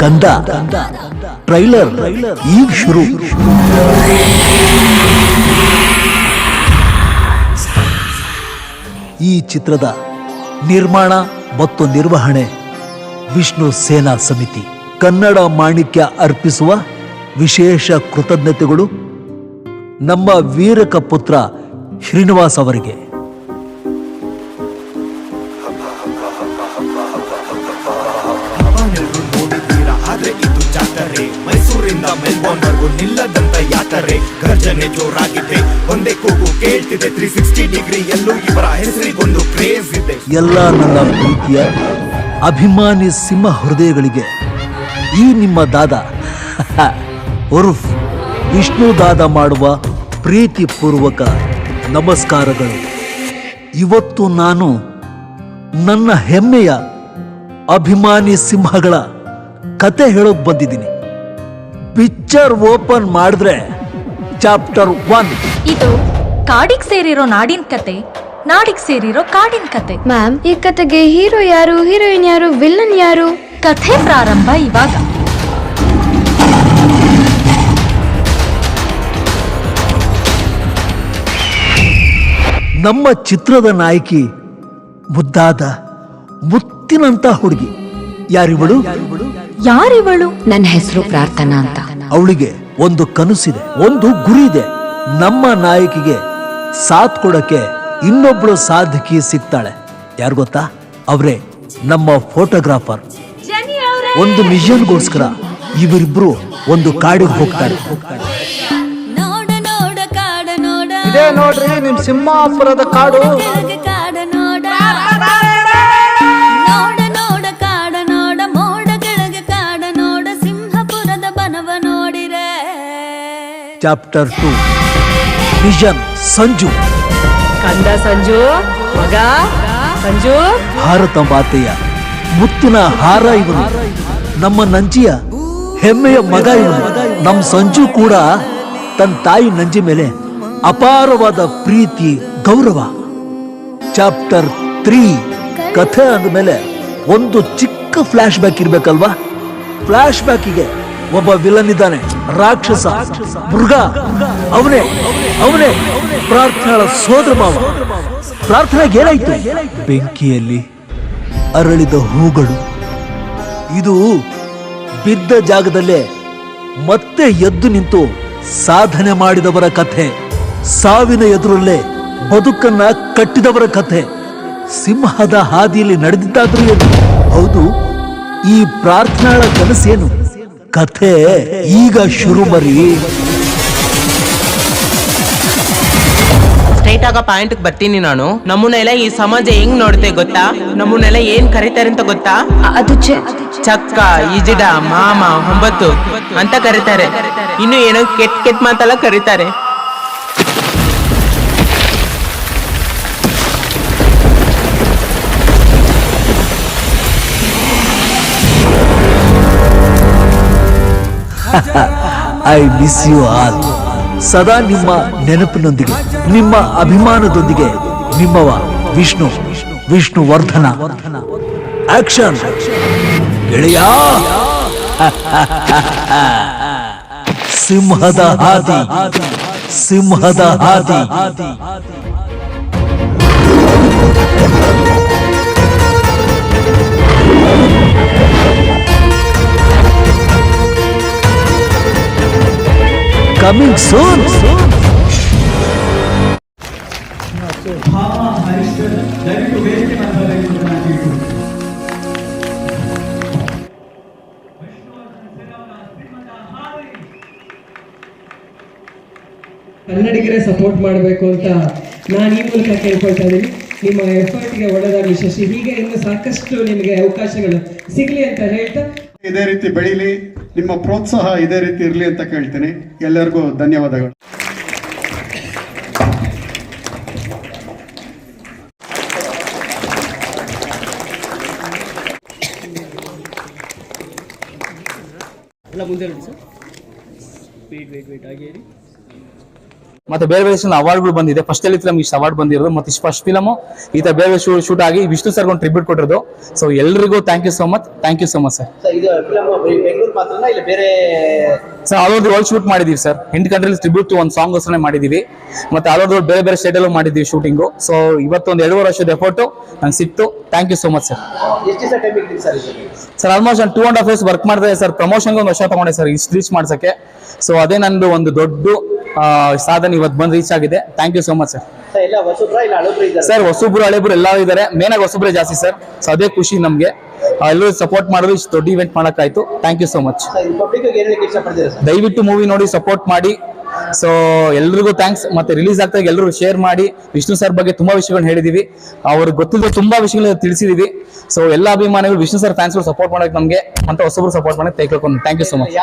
ಕಂದ. ಟ್ರೈಲರ್ ಈಗ ಶುರು. ಈ ಚಿತ್ರದ ನಿರ್ಮಾಣ ಮತ್ತು ನಿರ್ವಹಣೆ ವಿಷ್ಣು ಸೇನಾ ಸಮಿತಿ. ಕನ್ನಡ ಮಾಣಿಕ್ಯ ಅರ್ಪಿಸುವ ವಿಶೇಷ ಕೃತಜ್ಞತೆಗಳು ನಮ್ಮ ವೀರಕ ಪುತ್ರ ಶ್ರೀನಿವಾಸ್ ಅವರಿಗೆ. ಮೆಲ್ಬೋರ್ನ್ವರೆಗೂ ನಿಲ್ಲದಂತ ಯಾತರೆ. ಗರ್ಜನೆ ಜೋರಾಗಿದೆ. ಒಂದೇ ಕೂಗು ಕೇಳ್ತಿದೆ. ತ್ರೀ ಸಿಕ್ಸ್ಟಿ ಡಿಗ್ರಿ ಎಲ್ಲೂ ಇವರ ಹೆಸರಿಗೊಂದು ಕ್ರೇಜ್ ಇದೆ. ಎಲ್ಲ ನನ್ನ ಪ್ರೀತಿಯ, ಅಭಿಮಾನಿ ಸಿಂಹ ಹೃದಯಗಳಿಗೆ. ಈ ನಿಮ್ಮ ದಾದ ಉರ್ಫ್ ವಿಷ್ಣು ದಾದ ಮಾಡುವ ಪ್ರೀತಿ ಪೂರ್ವಕ ನಮಸ್ಕಾರಗಳು. ಇವತ್ತು ನಾನು ನನ್ನ ಹೆಮ್ಮೆಯ ಅಭಿಮಾನಿ ಸಿಂಹಗಳ ಕತೆ ಹೇಳೋಕೆ ಬಂದಿದ್ದೀನಿ. ಪಿಕ್ಚರ್ ಓಪನ್ ಮಾಡಿದ್ರೆ ಚಾಪ್ಟರ್ ಒನ್. ಇದು ಕಾಡಿಗೆ ಸೇರಿರೋ ನಾಡಿನ ಕತೆ ನಾಡಿಗೆ ಸೇರಿರೋ ಕಾಡಿನ ಕತೆ. ಮ್ಯಾಮ್ ಈ ಕತೆಗೆ ಹೀರೋ ಯಾರು ಹೀರೋಯಿನ್ ಯಾರು ವಿಲ್ಲನ್ ಯಾರು? ಕಥೆ ಪ್ರಾರಂಭ ಇವಾಗ. ನಮ್ಮ ಚಿತ್ರದ ನಾಯಕಿ ಮುದ್ದಾದ ಮುತ್ತಿನಂತ ಹುಡುಗಿ. ಯಾರಿವಳು? ಯಾರಿವಳು? ನನ್ನ ಹೆಸರು ಪ್ರಾರ್ಥನಾ ಅಂತ. ಅವಳಿಗೆ ಒಂದು ಕನಸಿದೆ ಒಂದು ಗುರಿ ಇದೆ ನಮ್ಮ ನಾಯಕಿಗೆ ಸಾಥ್ ಕೊಡಕ್ಕೆ ಇನ್ನೊಬ್ಳು ಸಾಧಕಿ ಸಿಗ್ತಾಳೆ. ಯಾರು ಗೊತ್ತಾ? ಅವರೇ ನಮ್ಮ ಫೋಟೋಗ್ರಾಫರ್. ಒಂದು ಮಿಷನ್ಗೋಸ್ಕರ ಇವರಿಬ್ರು ಒಂದು ಕಾಡಿಗೆ ಹೋಗ್ತಾರೆ. ನೋಡ ನೋಡ ಕಾಡ ನೋಡ. ಇದೇ ನೋಡ್ರಿ ನಿಮ್ ಸಿಂಹಾಪುರದ ಕಾಡು. ಚಾಪ್ಟರ್ ಟು ವಿಷನ್ ಸಂಜು ಕಂದ ಸಂಜು ಮಗ ಸಂಜು. ಭಾರತ ಮಾತೆಯ ಮುತ್ತಿನ ಹಾರ ಇವನು. ನಮ್ಮ ನಂಜಿಯ ಹೆಮ್ಮೆಯ ಮಗ ಇವನು. ನಮ್ಮ ಸಂಜು ಕೂಡ ತನ್ನ ತಾಯಿ ನಂಜಿ ಮೇಲೆ ಅಪಾರವಾದ ಪ್ರೀತಿ ಗೌರವ. ಚಾಪ್ಟರ್ ತ್ರೀ ಕಥೆ ಅಂದಮೇಲೆ ಒಂದು ಚಿಕ್ಕ ಫ್ಲಾಶ್ ಬ್ಯಾಕ್ ಇರ್ಬೇಕಲ್ವಾ? ಫ್ಲಾಶ್ ಬ್ಯಾಕಿಗೆ ಒಬ್ಬ ವಿಲನ್ ಇದ್ದಾನೆ. ರಾಕ್ಷಸ, ಮೃಗ. ಅವನೇ ಅವನೇ ಪ್ರಾರ್ಥನಾಳ ಸೋದರ ಮಾವ. ಪ್ರಾರ್ಥನೆಗೆ ಏನಾಯ್ತು? ಬೆಂಕಿಯಲ್ಲಿ ಅರಳಿದ ಹೂಗಳು. ಇದು ಬಿದ್ದ ಜಾಗದಲ್ಲೇ ಮತ್ತೆ ಎದ್ದು ನಿಂತು ಸಾಧನೆ ಮಾಡಿದವರ ಕಥೆ. ಸಾವಿನ ಎದುರಲ್ಲೇ ಬದುಕನ್ನ ಕಟ್ಟಿದವರ ಕಥೆ. ಸಿಂಹದ ಹಾದಿಯಲ್ಲಿ ನಡೆದಿದ್ದಾದ್ರೂ ಏನು? ಹೌದು, ಈ ಪ್ರಾರ್ಥನಾಳ ಕನಸೇನು? ಕಥೆ ಈಗ ಶುರು ಬರಿ. ಸ್ಟ್ರೈಟ್ ಆಗ ಪಾಯಿಂಟ್ ಬರ್ತೀನಿ ನಾನು. ನಮ್ಮನ್ನೆಲ್ಲ ಈ ಸಮಾಜ ಹೆಂಗ್ ನೋಡುತ್ತೆ ಗೊತ್ತಾ? ನಮ್ಮನ್ನೆಲ್ಲ ಏನ್ ಕರೀತಾರೆ ಅಂತ ಗೊತ್ತಾ? ಅದು ಚೆ ಚಕ್ಕ ಈಜಿಡ ಮಾಮ ಒಂಬತ್ತು ಅಂತ ಕರೀತಾರೆ. ಇನ್ನು ಏನೋ ಕೆಟ್ಟ ಕೆಟ್ಟ ಮಾತೆಲ್ಲ ಕರೀತಾರೆ. ಐ ಮಿಸ್ ಯು ಆಲ್ ಸದಾ ನಿಮ್ಮ ನೆನಪಿನೊಂದಿಗೆ, ನಿಮ್ಮ ಅಭಿಮಾನದೊಂದಿಗೆ ನಿಮ್ಮವ ವಿಷ್ಣು ವಿಷ್ಣು ವರ್ಧನ. ಆಕ್ಷನ್ ಗೆಳೆಯ. ಸಿಂಹದ ಹಾದಿ. ಸಿಂಹದ ಹಾದಿ. ಕಮಿಂಗ್ ಸೂನ್ ಕನ್ನಡಿಗರೇ ಸಪೋರ್ಟ್ ಮಾಡಬೇಕು ಅಂತ ನಾನು ಈ ಮೂಲಕ ಕೇಳ್ಕೊಳ್ತಾ ಇದ್ದೀನಿ. ನಿಮ್ಮ ಎಫರ್ಟ್ಗೆ ಒಳ್ಳೆದಾಗಲಿ ಶಶಿ ಹೀಗೆ ಇನ್ನು ಸಾಕಷ್ಟು ನಿಮಗೆ ಅವಕಾಶಗಳು ಸಿಗಲಿ ಅಂತ ಹೇಳ್ತಾ ಇದೇ ರೀತಿ ಬೆಳೀಲಿ. ನಿಮ್ಮ ಪ್ರೋತ್ಸಾಹ ಇದೇ ರೀತಿ ಇರಲಿ ಅಂತ ಕೇಳ್ತೀನಿ. ಎಲ್ಲರಿಗೂ ಧನ್ಯವಾದಗಳು. ಮತ್ತೆ ಬೇರೆ ಬೇರೆ ಅವಾರ್ಡ್ಗಳು ಬಂದಿದೆ. ಫಸ್ಟ್ ಅಲ್ಲಿ ಫಿಲಮ್ ಇಷ್ಟು ಅವಾರ್ಡ್ ಬಂದಿರೋದು ಮತ್ತೆ ಫಸ್ಟ್ ಫಿಲಮು ಈ ತರ ಬೇರೆ ಬೇರೆ ಶೂಟ್ ಆಗಿ ವಿಷ್ಣು ಸರ್ ಒಂದು ಟ್ರಿಬ್ಯೂಟ್ ಕೊಟ್ಟಿರೋದು. ಸೊ ಎಲ್ರಿಗೂ thank you so much thank you so much sir sir all over world shoot ಮಾಡಿದೀವಿ ಸರ್ ಎಂಟು ಕಂಟ್ರೀಸ್ ಟ್ರಿಬ್ಯೂಟ್ ಒಂದು ಸಾಂಗ್ ಗೋಸ್ಕರ ಮಾಡಿದೀವಿ ಮತ್ತೆ ಆಲ್ ಓವರ್ ಬೇರೆ ಬೇರೆ ಸ್ಟೇಟ್ ಅಲ್ಲೂ ಮಾಡಿದೀವಿ ಶೂಟಿಂಗು ಸೊ ಇವತ್ತು ಒಂದು ಎರಡೂವರೆ ವರ್ಷದ ಎಫರ್ಟು ನಂಗೆ ಸಿಕ್ತು. Thank you so much sir sir almost ಒಂದು two and half years work ಮಾಡಿದೆ ಸರ್ ಪ್ರಮೋಷನ್ಗೆ ಒಂದು ವರ್ಷ ತಗೊಂಡೆ ಸರ್ ಇಷ್ಟು ರೀಚ್ ಮಾಡ್ಸಕ್ಕೆ. ಸೊ ಅದೇ ನಂದು ಒಂದು ದೊಡ್ಡ ಸಾಧನೆ ಇವತ್ತು ಬಂದು ರೀಚ್ ಆಗಿದೆ. Thank you so much sir sir ಹೊಸಬ್ರ ಹಳಬ್ರು ಎಲ್ಲ ಇದ್ದಾರೆ. ಮೇನ್ ಆಗಿ ಹೊಸಬ್ರೆ ಜಾಸ್ತಿ ಸರ್ ಸೊ ಅದೇ ಖುಷಿ ನಮಗೆ. ಎಲ್ಲರೂ ಸಪೋರ್ಟ್ ಮಾಡೋದು ಇಷ್ಟು ದೊಡ್ಡ ಇವೆಂಟ್ ಮಾಡೋಕ್ಕಾಯ್ತು. ಥ್ಯಾಂಕ್ ಯು ಸೋ ಮಚ್ ದಯವಿಟ್ಟು ಮೂವಿ ನೋಡಿ ಸಪೋರ್ಟ್ ಮಾಡಿ. ಸೊ ಎಲ್ರಿಗೂ ಥ್ಯಾಂಕ್ಸ್ ಮತ್ತೆ ರಿಲೀಸ್ ಆಗ್ತಾ ಎಲ್ಲರೂ ಶೇರ್ ಮಾಡಿ. ವಿಷ್ಣು ಸರ್ ಬಗ್ಗೆ ತುಂಬಾ ವಿಷಯಗಳನ್ನ ಹೇಳಿದೀವಿ. ಅವ್ರಿಗೆ ಗೊತ್ತಿಲ್ಲದೆ ತುಂಬಾ ವಿಷಯಗಳನ್ನ ತಿಳಿಸಿದೀವಿ. ಸೊ ಎಲ್ಲ ಅಭಿಮಾನಿಗಳು ವಿಷ್ಣು ಸರ್ ಫ್ಯಾನ್ಸ್ಗಳು ಸಪೋರ್ಟ್ ಮಾಡೋಕ್ಕೆ ನಮಗೆ. ಅಂತ ಹೊಸಬ್ರು ಸಪೋರ್ಟ್ ಮಾಡಕ್ಕೆ ತೆಗೆದುಕೊಂಡು ಥ್ಯಾಂಕ್ ಯು ಸೊ ಮಚ್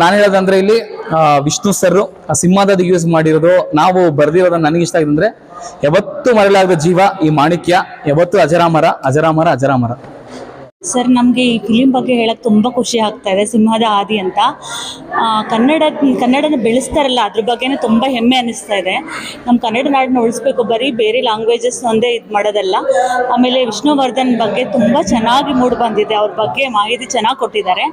ನಾನು ಹೇಳೋದಂದ್ರೆ ಇಲ್ಲಿ ವಿಷ್ಣು ಸರ್ ಸಿಂಹದ ಯೂಸ್ ಮಾಡಿರೋದು. ನಾವು ಬರ್ದಿರೋದು ನನಗೆ ಇಷ್ಟ ಆಗಿದೆ ಅಂದ್ರೆ, ಯಾವತ್ತೂ ಮರಳಾಗದ ಜೀವ ಈ ಮಾಣಿಕ್ಯ, ಯಾವತ್ತು ಅಜರಾಮರ ಅಜರಾಮರ ಅಜರಾಮರ. ಸರ್ ನಮಗೆ ಈ ಫಿಲಿಮ್ ಬಗ್ಗೆ ಹೇಳಕ್ಕೆ ತುಂಬ ಖುಷಿ ಆಗ್ತಾ ಇದೆ, ಸಿಂಹದ ಆದಿ ಅಂತ. ಕನ್ನಡ, ಕನ್ನಡನ ಬೆಳೆಸ್ತಾರಲ್ಲ, ಅದ್ರ ಬಗ್ಗೆನೇ ತುಂಬ ಹೆಮ್ಮೆ ಅನ್ನಿಸ್ತಾ ಇದೆ. ನಮ್ಮ ಕನ್ನಡ ನಾಡನ್ನ ಉಳಿಸ್ಬೇಕು, ಬರೀ ಬೇರೆ ಲ್ಯಾಂಗ್ವೇಜಸ್ ಒಂದೇ ಇದು ಮಾಡೋದಲ್ಲ. ಆಮೇಲೆ ವಿಷ್ಣುವರ್ಧನ್ ಬಗ್ಗೆ ತುಂಬ ಚೆನ್ನಾಗಿ ಮೂಡಿ ಬಂದಿದೆ, ಅವ್ರ ಬಗ್ಗೆ ಮಾಹಿತಿ ಚೆನ್ನಾಗಿ ಕೊಟ್ಟಿದ್ದಾರೆ.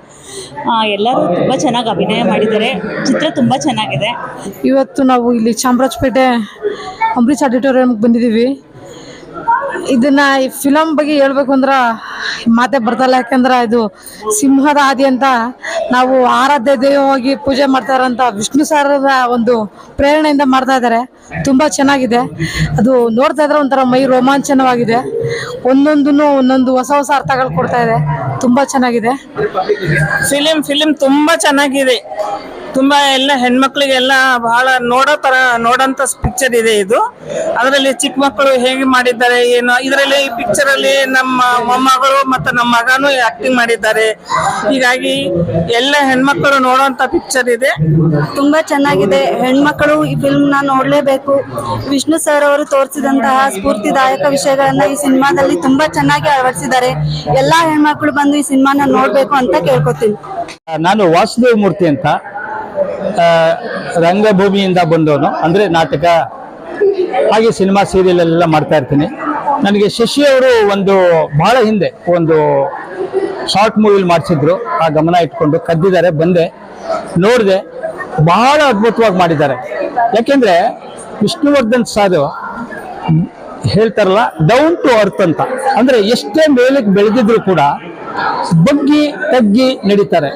ಎಲ್ಲರೂ ತುಂಬ ಚೆನ್ನಾಗಿ ಅಭಿನಯ ಮಾಡಿದ್ದಾರೆ, ಚಿತ್ರ ತುಂಬ ಚೆನ್ನಾಗಿದೆ. ಇವತ್ತು ನಾವು ಇಲ್ಲಿ ಚಾಮರಾಜಪೇಟೆ ಅಂಬರೀಷ್ ಆಡಿಟೋರಿಯಂಗೆ ಬಂದಿದ್ದೀವಿ. ಇದನ್ನ ಈ ಫಿಲಮ್ ಬಗ್ಗೆ ಹೇಳ್ಬೇಕು ಅಂದ್ರೆ ಮಾತೆ ಬರ್ತಲ್ಲ ಯಾಕಂದ್ರೆ ಇದು ಸಿಂಹದ ಆದಿ ಅಂತ ನಾವು ಆರಾಧ್ಯ ದೈವವಾಗಿ ಪೂಜೆ ಮಾಡ್ತಾರಂತ ವಿಷ್ಣು ಸಾರದ ಒಂದು ಪ್ರೇರಣೆಯಿಂದ ಮಾಡ್ತಾ ಇದ್ದಾರೆ ತುಂಬಾ ಚೆನ್ನಾಗಿದೆ. ಅದು ನೋಡ್ತಾ ಇದ್ರೆ ಒಂಥರ ಮೈ ರೋಮಾಂಚನವಾಗಿದೆ. ಒಂದೊಂದನ್ನು ಒಂದೊಂದು ಹೊಸ ಹೊಸ ಅರ್ಥಗಳು ಕೊಡ್ತಾ ಇದೆ. ತುಂಬಾ ಚೆನ್ನಾಗಿದೆ. ಫಿಲಿಮ್ ಫಿಲಿಮ್ ತುಂಬಾ ಚೆನ್ನಾಗಿದೆ. ತುಂಬಾ ಎಲ್ಲ ಹೆಣ್ಮಕ್ಳಿಗೆಲ್ಲ ಬಹಳ ನೋಡೋ ತರ ನೋಡಂತ ಪಿಕ್ಚರ್ ಇದೆ ಇದು. ಅದರಲ್ಲಿ ಚಿಕ್ಕ ಮಕ್ಕಳು ಹೇಗೆ ಮಾಡಿದ್ದಾರೆ ಏನು ಇದರಲ್ಲಿ ಈ ಪಿಕ್ಚರ್ ಅಲ್ಲಿ ನಮ್ಮ ಮೊಮ್ಮಗಳು ಮತ್ತೆ ನಮ್ಮ ಮಗನೂ ಆಕ್ಟಿಂಗ್ ಮಾಡಿದ್ದಾರೆ. ಹೀಗಾಗಿ ಎಲ್ಲ ಹೆಣ್ಮಕ್ಳು ನೋಡೋಂತ ಪಿಕ್ಚರ್ ಇದೆ. ತುಂಬಾ ಚೆನ್ನಾಗಿದೆ. ಹೆಣ್ಮಕ್ಳು ಈ ಫಿಲ್ಮ್ನ ನೋಡಲೇಬೇಕು. ವಿಷ್ಣು ಸರ್ ಅವರು ತೋರಿಸಿದಂತಹ ಸ್ಫೂರ್ತಿದಾಯಕ ವಿಷಯಗಳನ್ನ ಈ ಸಿನಿಮಾದಲ್ಲಿ ತುಂಬಾ ಚೆನ್ನಾಗಿ ಅಳವಡಿಸಿದ್ದಾರೆ. ಎಲ್ಲಾ ಹೆಣ್ಮಕ್ಳು ಬಂದು ಈ ಸಿನಿಮಾನ ನೋಡ್ಬೇಕು ಅಂತ ಕೇಳ್ಕೊತೀನಿ. ನಾನು ವಾಸುದೇವ ಮೂರ್ತಿ ಅಂತ. ರಂಗಭೂಮಿಯಿಂದ ಬಂದವನು. ಅಂದರೆ ನಾಟಕ, ಹಾಗೆ ಸಿನಿಮಾ ಸೀರಿಯಲ್ ಎಲ್ಲ ಮಾಡ್ತಾ ಇರ್ತೀನಿ. ನನಗೆ ಶಶಿಯವರು ಒಂದು ಬಹಳ ಹಿಂದೆ ಒಂದು ಶಾರ್ಟ್ ಮೂವಿಲಿ ಮಾಡಿಸಿದ್ರು. ಆ ಗಮನ ಇಟ್ಕೊಂಡು ಕದ್ದಿದ್ದಾರೆ, ಬಂದೆ, ನೋಡಿದೆ. ಬಹಳ ಅದ್ಭುತವಾಗಿ ಮಾಡಿದ್ದಾರೆ. ಯಾಕೆಂದ್ರೆ ವಿಷ್ಣುವರ್ಧನ್ ಸಾರು ಹೇಳ್ತಾರಲ್ಲ ಡೌನ್ ಟು ಅರ್ತ್ ಅಂತ. ಅಂದ್ರೆ ಎಷ್ಟೇ ಮೇಲಕ್ಕೆ ಬೆಳೆದಿದ್ರು ಕೂಡ ಬಗ್ಗಿ ತಗ್ಗಿ ನಡೀತಾರೆ.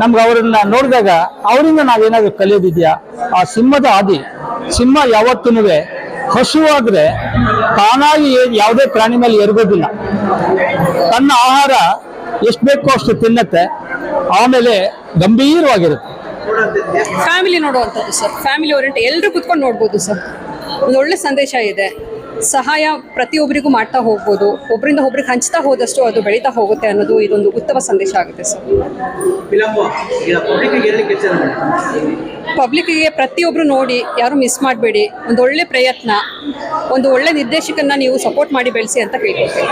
ನಮ್ಗೆ ಅವರನ್ನ ನೋಡಿದಾಗ ಅವರಿಂದ ನಾವೇನಾದ್ರೂ ಕಲಿಯೋದಿದೆಯಾ? ಆ ಸಿಂಹದ ಆದಿ, ಸಿಂಹ ಯಾವತ್ತೂ ಹಸುವಾದ್ರೆ ತಾನಾಗಿ ಯಾವುದೇ ಪ್ರಾಣಿ ಮೇಲೆ ಎರಗೋದಿಲ್ಲ. ತನ್ನ ಆಹಾರ ಎಷ್ಟು ಬೇಕೋ ಅಷ್ಟು ತಿನ್ನತ್ತೆ, ಆಮೇಲೆ ಗಂಭೀರವಾಗಿರುತ್ತೆ. ಫ್ಯಾಮಿಲಿ ನೋಡುವಂಥದ್ದು ಸರ್ ಫ್ಯಾಮಿಲಿ ಓರಿಯಂಟ್ ಎಲ್ಲರೂ ಕುತ್ಕೊಂಡು ನೋಡ್ಬೋದು ಸರ್ ಒಂದು ಒಳ್ಳೆ ಸಂದೇಶ ಇದೆ. ಸಹಾಯ ಪ್ರತಿಯೊಬ್ಬರಿಗೂ ಮಾಡ್ತಾ ಹೋಗ್ಬೋದು. ಒಬ್ಬರಿಂದ ಒಬ್ರಿಗೆ ಹಂಚ್ತಾ ಹೋದಷ್ಟು ಅದು ಬೆಳೀತಾ ಹೋಗುತ್ತೆ ಅನ್ನೋದು ಇದೊಂದು ಉತ್ತಮ ಸಂದೇಶ ಆಗುತ್ತೆ ಸರ್. ಪಬ್ಲಿಕ್ಕಿಗೆ ಪ್ರತಿಯೊಬ್ಬರು ನೋಡಿ ಯಾರು ಮಿಸ್ ಮಾಡಬೇಡಿ. ಒಂದು ಒಳ್ಳೆ ಪ್ರಯತ್ನ ಒಂದು ಒಳ್ಳೆ ನಿರ್ದೇಶಕನ್ನ ನೀವು ಸಪೋರ್ಟ್ ಮಾಡಿ ಬೆಳೆಸಿ ಅಂತ ಕೇಳ್ಕೊಳ್ತೀನಿ.